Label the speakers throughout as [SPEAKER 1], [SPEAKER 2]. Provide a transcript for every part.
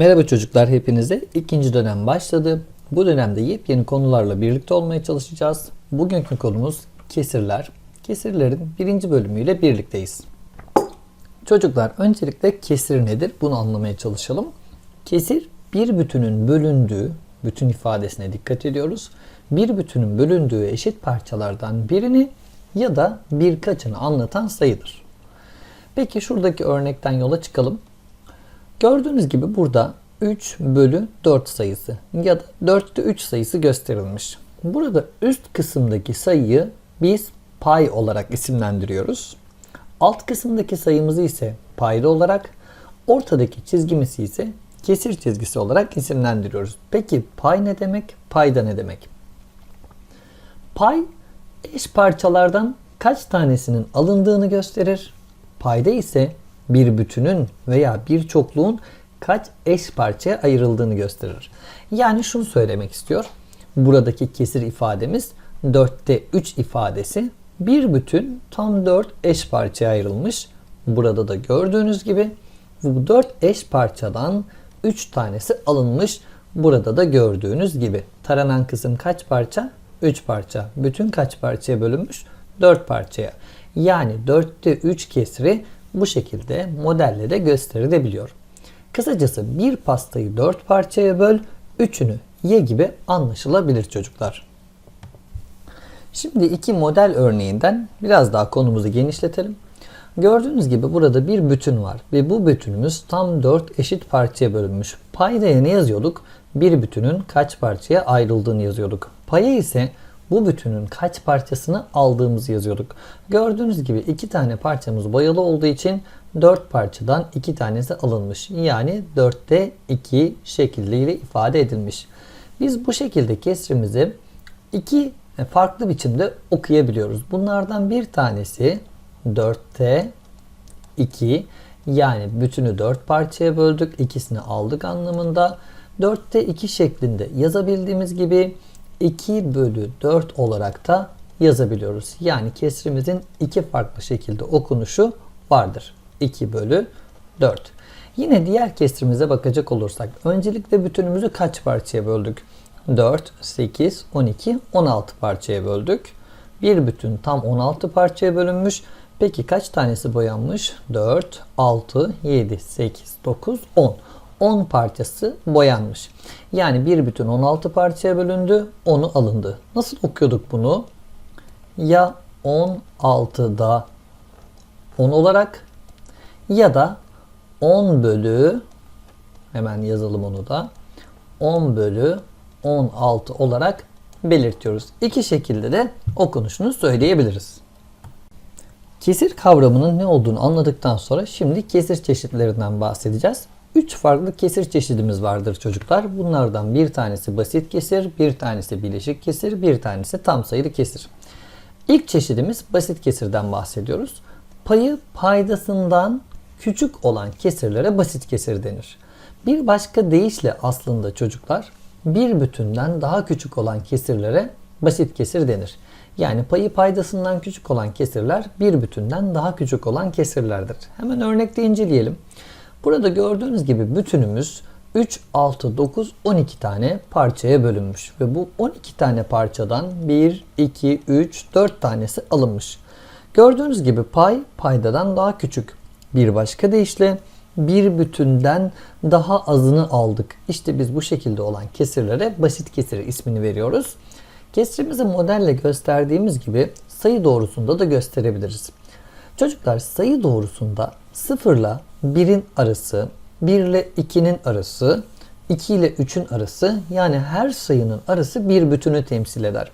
[SPEAKER 1] Merhaba çocuklar hepinize. ikinci dönem başladı. Bu dönemde yepyeni konularla birlikte olmaya çalışacağız. Bugünkü konumuz kesirler. Kesirlerin birinci bölümüyle birlikteyiz. Çocuklar öncelikle kesir nedir? Bunu anlamaya çalışalım. Kesir bir bütünün bölündüğü, bütün ifadesine dikkat ediyoruz. Bir bütünün bölündüğü eşit parçalardan birini ya da birkaçını anlatan sayıdır. Peki şuradaki örnekten yola çıkalım. Gördüğünüz gibi burada 3 bölü 4 sayısı ya da 4'te 3 sayısı gösterilmiş. Burada üst kısımdaki sayıyı biz pay olarak isimlendiriyoruz. Alt kısımdaki sayımızı ise payda olarak, ortadaki çizgimizi ise kesir çizgisi olarak isimlendiriyoruz. Peki pay ne demek? Payda ne demek? Pay eş parçalardan kaç tanesinin alındığını gösterir. Payda ise bir bütünün veya bir çokluğun kaç eş parçaya ayrıldığını gösterir. Yani şunu söylemek istiyor. Buradaki kesir ifademiz 4'te 3 ifadesi bir bütün tam 4 eş parçaya ayrılmış. Burada da gördüğünüz gibi bu 4 eş parçadan 3 tanesi alınmış. Burada da gördüğünüz gibi taranan kısım kaç parça? 3 parça. Bütün kaç parçaya bölünmüş? 4 parçaya. Yani 4'te 3 kesri bu şekilde modelle de gösterilebiliyor. Kısacası bir pastayı 4 parçaya böl, üçünü ye gibi anlaşılabilir çocuklar. Şimdi iki model örneğinden biraz daha konumuzu genişletelim. Gördüğünüz gibi burada bir bütün var ve bu bütünümüz tam 4 eşit parçaya bölünmüş. Paydaya ne yazıyorduk? Bir bütünün kaç parçaya ayrıldığını yazıyorduk. Paya ise bu bütünün kaç parçasını aldığımızı yazıyorduk. Gördüğünüz gibi iki tane parçamız boyalı olduğu için 4 parçadan 2 tanesi alınmış. Yani 4'te 2 şekliyle ifade edilmiş. Biz bu şekilde kesrimizi iki farklı biçimde okuyabiliyoruz. Bunlardan bir tanesi 4'te 2 yani bütünü 4 parçaya böldük. ikisini aldık anlamında. 4'te 2 şeklinde yazabildiğimiz gibi 2 bölü 4 olarak da yazabiliyoruz. Yani kesrimizin iki farklı şekilde okunuşu vardır. 2 bölü 4. Yine diğer kesrimize bakacak olursak öncelikle bütünümüzü kaç parçaya böldük? 4, 8, 12, 16 parçaya böldük. Bir bütün tam 16 parçaya bölünmüş. Peki kaç tanesi boyanmış? 4, 6, 7, 8, 9, 10. 10 parçası boyanmış. Yani bir bütün 16 parçaya bölündü, 10'u alındı. Nasıl okuyorduk bunu? Ya 16'da 10 olarak ya da 10 bölü hemen yazalım onu da 10 bölü 16 olarak belirtiyoruz. İki şekilde de okunuşunu söyleyebiliriz. Kesir kavramının ne olduğunu anladıktan sonra şimdi kesir çeşitlerinden bahsedeceğiz. 3 farklı kesir çeşidimiz vardır çocuklar. Bunlardan bir tanesi basit kesir, bir tanesi bileşik kesir, bir tanesi tam sayılı kesir. İlk çeşidimiz basit kesirden bahsediyoruz. Payı paydasından küçük olan kesirlere basit kesir denir. Bir başka deyişle aslında çocuklar bir bütünden daha küçük olan kesirlere basit kesir denir. Yani payı paydasından küçük olan kesirler bir bütünden daha küçük olan kesirlerdir. Hemen örnekte inceleyelim. Burada gördüğünüz gibi bütünümüz 3, 6, 9, 12 tane parçaya bölünmüş. Ve bu 12 tane parçadan 1, 2, 3, 4 tanesi alınmış. Gördüğünüz gibi pay paydadan daha küçük. Bir başka deyişle bir bütünden daha azını aldık. İşte biz bu şekilde olan kesirlere basit kesir ismini veriyoruz. Kesrimizi modelle gösterdiğimiz gibi sayı doğrusunda da gösterebiliriz. Çocuklar sayı doğrusunda 0 ile 1'in arası, 1 ile 2'nin arası, 2 ile 3'ün arası yani her sayının arası bir bütünü temsil eder.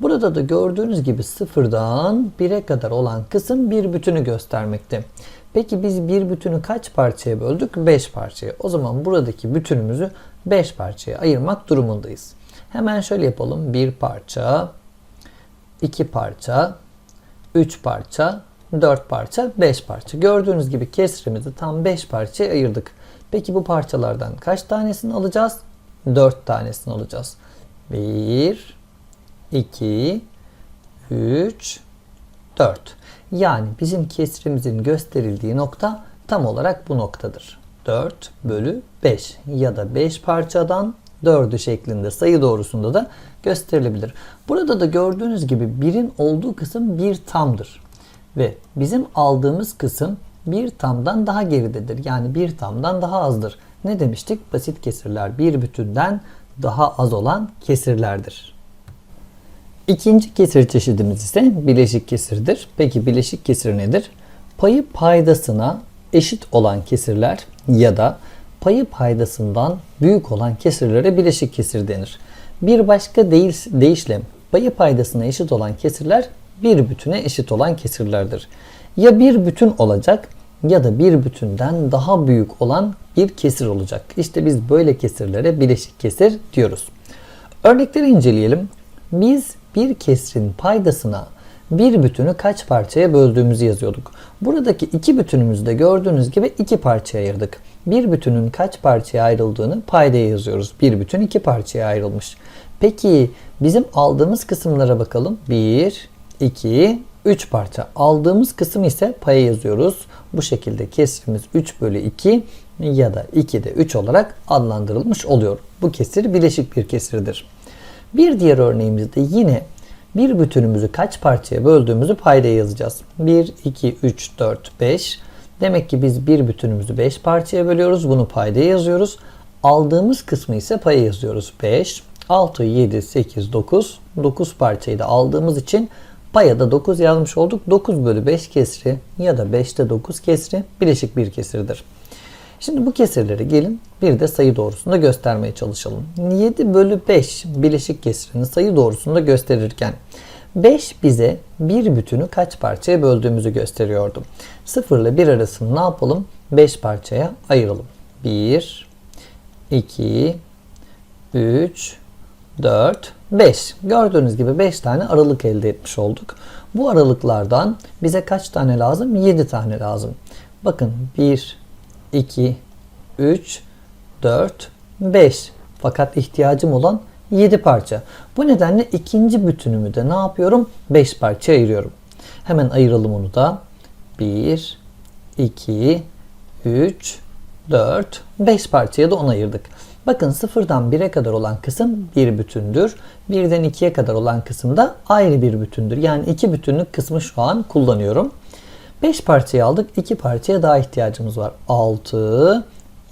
[SPEAKER 1] Burada da gördüğünüz gibi sıfırdan 1'e kadar olan kısım bir bütünü göstermekte. Peki biz bir bütünü kaç parçaya böldük? 5 parçaya. O zaman buradaki bütünümüzü 5 parçaya ayırmak durumundayız. Hemen şöyle yapalım. 1 parça, 2 parça, 3 parça, 4 parça, 5 parça. Gördüğünüz gibi kesrimizi tam 5 parçaya ayırdık. Peki bu parçalardan kaç tanesini alacağız? 4 tanesini alacağız. 1, 2, 3, 4. Yani bizim kesrimizin gösterildiği nokta tam olarak bu noktadır. 4 bölü 5 ya da 5 parçadan 4'ü şeklinde sayı doğrusunda da gösterilebilir. Burada da gördüğünüz gibi birin olduğu kısım bir tamdır. Ve bizim aldığımız kısım bir tamdan daha geridedir. Yani bir tamdan daha azdır. Ne demiştik? Basit kesirler bir bütünden daha az olan kesirlerdir. İkinci kesir çeşidimiz ise bileşik kesirdir. Peki bileşik kesir nedir? Payı paydasına eşit olan kesirler ya da payı paydasından büyük olan kesirlere bileşik kesir denir. Bir başka değil, deyişle payı paydasına eşit olan kesirler bir bütüne eşit olan kesirlerdir. Ya bir bütün olacak ya da bir bütünden daha büyük olan bir kesir olacak. İşte biz böyle kesirlere bileşik kesir diyoruz. Örnekleri inceleyelim. Biz bir kesrin paydasına bir bütünü kaç parçaya böldüğümüzü yazıyorduk. Buradaki iki bütünümüzde gördüğünüz gibi iki parçaya ayırdık. Bir bütünün kaç parçaya ayrıldığını paydaya yazıyoruz. Bir bütün iki parçaya ayrılmış. Peki bizim aldığımız kısımlara bakalım. 1, 2, 3 parça. Aldığımız kısım ise paya yazıyoruz. Bu şekilde kesrimiz 3 bölü 2 ya da 2 de 3 olarak adlandırılmış oluyor. Bu kesir bileşik bir kesirdir. Bir diğer örneğimizde yine bir bütünümüzü kaç parçaya böldüğümüzü paydaya yazacağız. 1, 2, 3, 4, 5. Demek ki biz bir bütünümüzü 5 parçaya bölüyoruz. Bunu paydaya yazıyoruz. Aldığımız kısmı ise paya yazıyoruz. 5, 6, 7, 8, 9. 9 parçayı da aldığımız için paya da 9 yazmış olduk. 9 bölü 5 kesri ya da 5'te 9 kesri bileşik bir kesirdir. Şimdi bu kesirleri gelin bir de sayı doğrusunda göstermeye çalışalım. 7 bölü 5 bileşik kesirini sayı doğrusunda gösterirken 5 bize bir bütünü kaç parçaya böldüğümüzü gösteriyordu. 0 ile 1 arasını ne yapalım? 5 parçaya ayıralım. 1, 2, 3, 4, 5. Gördüğünüz gibi 5 tane aralık elde etmiş olduk. Bu aralıklardan bize kaç tane lazım? 7 tane lazım. Bakın 1, 2, 3, 4, 5. Fakat ihtiyacım olan 7 parça. Bu nedenle ikinci bütünümü de ne yapıyorum? 5 parça ayırıyorum. Hemen ayıralım onu da. 1, 2, 3, 4, 5 parçaya da onu ayırdık. Bakın sıfırdan 1'e kadar olan kısım bir bütündür. 1'den 2'ye kadar olan kısım da ayrı bir bütündür. Yani iki bütünlük kısmı şu an kullanıyorum. 5 parçayı aldık. 2 parçaya daha ihtiyacımız var. 6,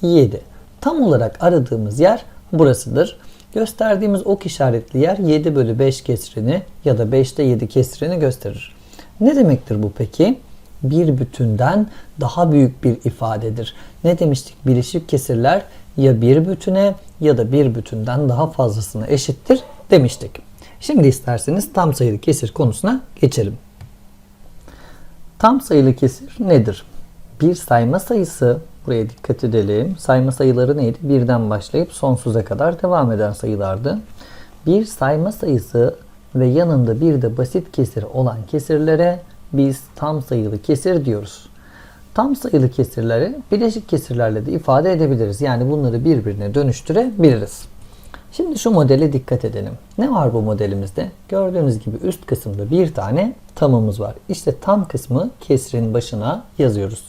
[SPEAKER 1] 7. Tam olarak aradığımız yer burasıdır. Gösterdiğimiz ok işaretli yer 7 bölü 5 kesrini ya da 5'te 7 kesrini gösterir. Ne demektir bu peki? Bir bütünden daha büyük bir ifadedir. Ne demiştik? Bileşik kesirler ya bir bütüne ya da bir bütünden daha fazlasına eşittir demiştik. Şimdi isterseniz tam sayılı kesir konusuna geçelim. Tam sayılı kesir nedir? Bir sayma sayısı, buraya dikkat edelim. Sayma sayıları neydi? Birden başlayıp sonsuza kadar devam eden sayılardı. Bir sayma sayısı ve yanında bir de basit kesir olan kesirlere biz tam sayılı kesir diyoruz. Tam sayılı kesirleri bileşik kesirlerle de ifade edebiliriz. Yani bunları birbirine dönüştürebiliriz. Şimdi şu modele dikkat edelim. Ne var bu modelimizde? Gördüğünüz gibi üst kısımda bir tane tamımız var. İşte tam kısmı kesrin başına yazıyoruz.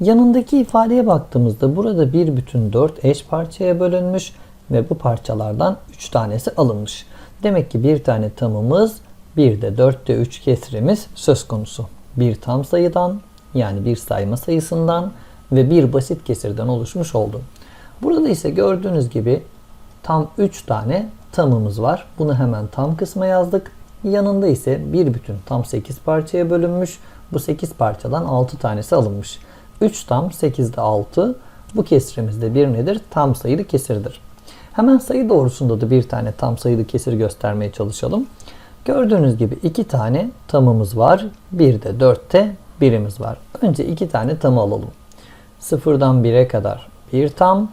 [SPEAKER 1] Yanındaki ifadeye baktığımızda burada bir bütün 4 eş parçaya bölünmüş ve bu parçalardan 3 tanesi alınmış. Demek ki bir tane tamımız bir de 4'te 3 kesrimiz söz konusu. Bir tam sayıdan yani bir sayma sayısından ve bir basit kesirden oluşmuş oldu. Burada ise gördüğünüz gibi tam 3 tane tamımız var. Bunu hemen tam kısma yazdık. Yanında ise bir bütün tam 8 parçaya bölünmüş. Bu 8 parçadan 6 tanesi alınmış. 3 tam 8'de 6. Bu kesrimizde bir nedir? Tam sayılı kesirdir. Hemen sayı doğrusunda da bir tane tam sayılı kesir göstermeye çalışalım. Gördüğünüz gibi iki tane tamımız var. Bir de 4'te birimiz var. Önce iki tane tamı alalım. Sıfırdan 1'e kadar bir tam,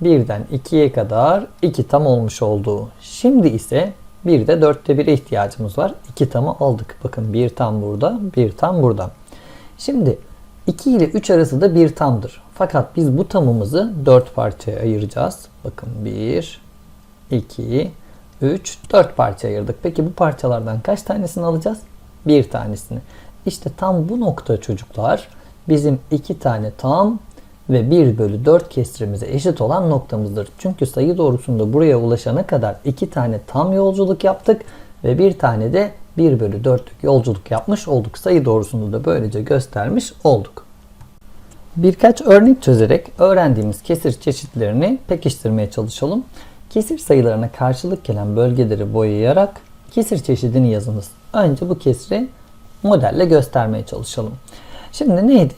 [SPEAKER 1] birden 2'ye kadar iki tam olmuş oldu. Şimdi ise bir de 4'te 1'e ihtiyacımız var. 2 tamı aldık. Bakın bir tam burada, bir tam burada. Şimdi 2 ile 3 arası da bir tamdır. Fakat biz bu tamımızı 4 parçaya ayıracağız. Bakın 1, 2, 3, 4 parça ayırdık. Peki bu parçalardan kaç tanesini alacağız? Bir tanesini. İşte tam bu nokta çocuklar bizim iki tane tam ve 1 bölü 4 kesirimize eşit olan noktamızdır. Çünkü sayı doğrusunda buraya ulaşana kadar 2 tane tam yolculuk yaptık ve bir tane de 1 bölü 4'lük yolculuk yapmış olduk. Sayı doğrusunda da böylece göstermiş olduk. Birkaç örnek çözerek öğrendiğimiz kesir çeşitlerini pekiştirmeye çalışalım. Kesir sayılarına karşılık gelen bölgeleri boyayarak kesir çeşidini yazınız. Önce bu kesri modelle göstermeye çalışalım. Şimdi neydi?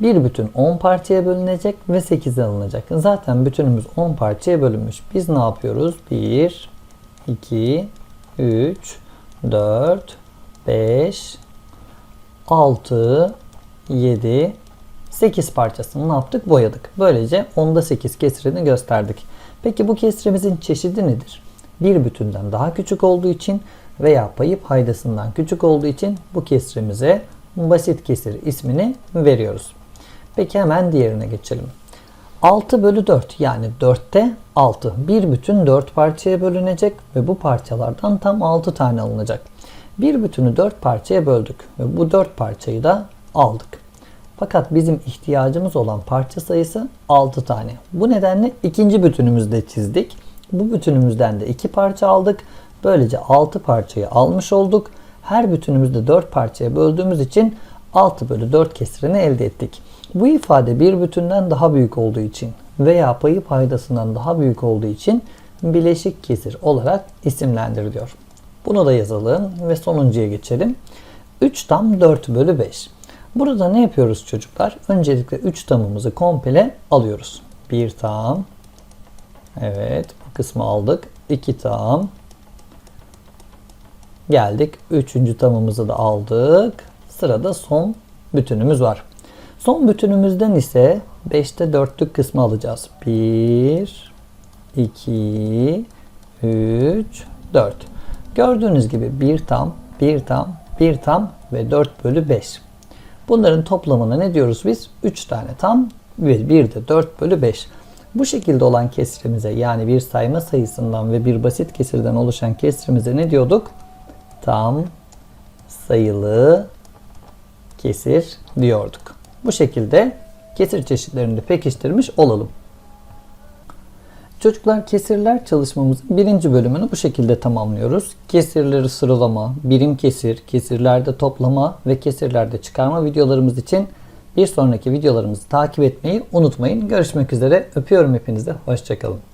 [SPEAKER 1] Bir bütün 10 parçaya bölünecek ve 8'e alınacak. Zaten bütünümüz 10 parçaya bölünmüş. Biz ne yapıyoruz? 1, 2, 3, 4, 5, 6, 7, 8 parçasını ne yaptık? Boyadık. Böylece 10'da 8 kesirini gösterdik. Peki bu kesirimizin çeşidi nedir? Bir bütünden daha küçük olduğu için veya payı paydasından küçük olduğu için bu kesirimize basit kesir ismini veriyoruz. Peki hemen diğerine geçelim. 6 bölü 4 yani 4'te 6. Bir bütün 4 parçaya bölünecek ve bu parçalardan tam 6 tane alınacak. Bir bütünü 4 parçaya böldük ve bu 4 parçayı da aldık. Fakat bizim ihtiyacımız olan parça sayısı 6 tane. Bu nedenle ikinci bütünümüzde çizdik. Bu bütünümüzden de 2 parça aldık. Böylece 6 parçayı almış olduk. Her bütünümüzde 4 parçaya böldüğümüz için 6 bölü 4 kesirini elde ettik. Bu ifade bir bütünden daha büyük olduğu için veya payı paydasından daha büyük olduğu için bileşik kesir olarak isimlendiriliyor. Bunu da yazalım ve sonuncuya geçelim. 3 tam 4 bölü 5. Burada ne yapıyoruz çocuklar? Öncelikle 3 tamımızı komple alıyoruz. 1 tam. Evet bu kısmı aldık. 2 tam. Geldik. Üçüncü tamımızı da aldık. Sırada son bütünümüz var. Son bütünümüzden ise 5'te 4'lük kısmı alacağız. 1, 2, 3, 4. Gördüğünüz gibi 1 tam, 1 tam, 1 tam ve 4 bölü 5. Bunların toplamına ne diyoruz biz? 3 tane tam ve 1 de 4 bölü 5. Bu şekilde olan kesrimize yani bir sayma sayısından ve bir basit kesirden oluşan kesrimize ne diyorduk? Tam sayılı kesir diyorduk. Bu şekilde kesir çeşitlerini pekiştirmiş olalım. Çocuklar kesirler çalışmamızın birinci bölümünü bu şekilde tamamlıyoruz. Kesirleri sıralama, birim kesir, kesirlerde toplama ve kesirlerde çıkarma videolarımız için bir sonraki videolarımızı takip etmeyi unutmayın. Görüşmek üzere. Öpüyorum hepinizi. Hoşçakalın.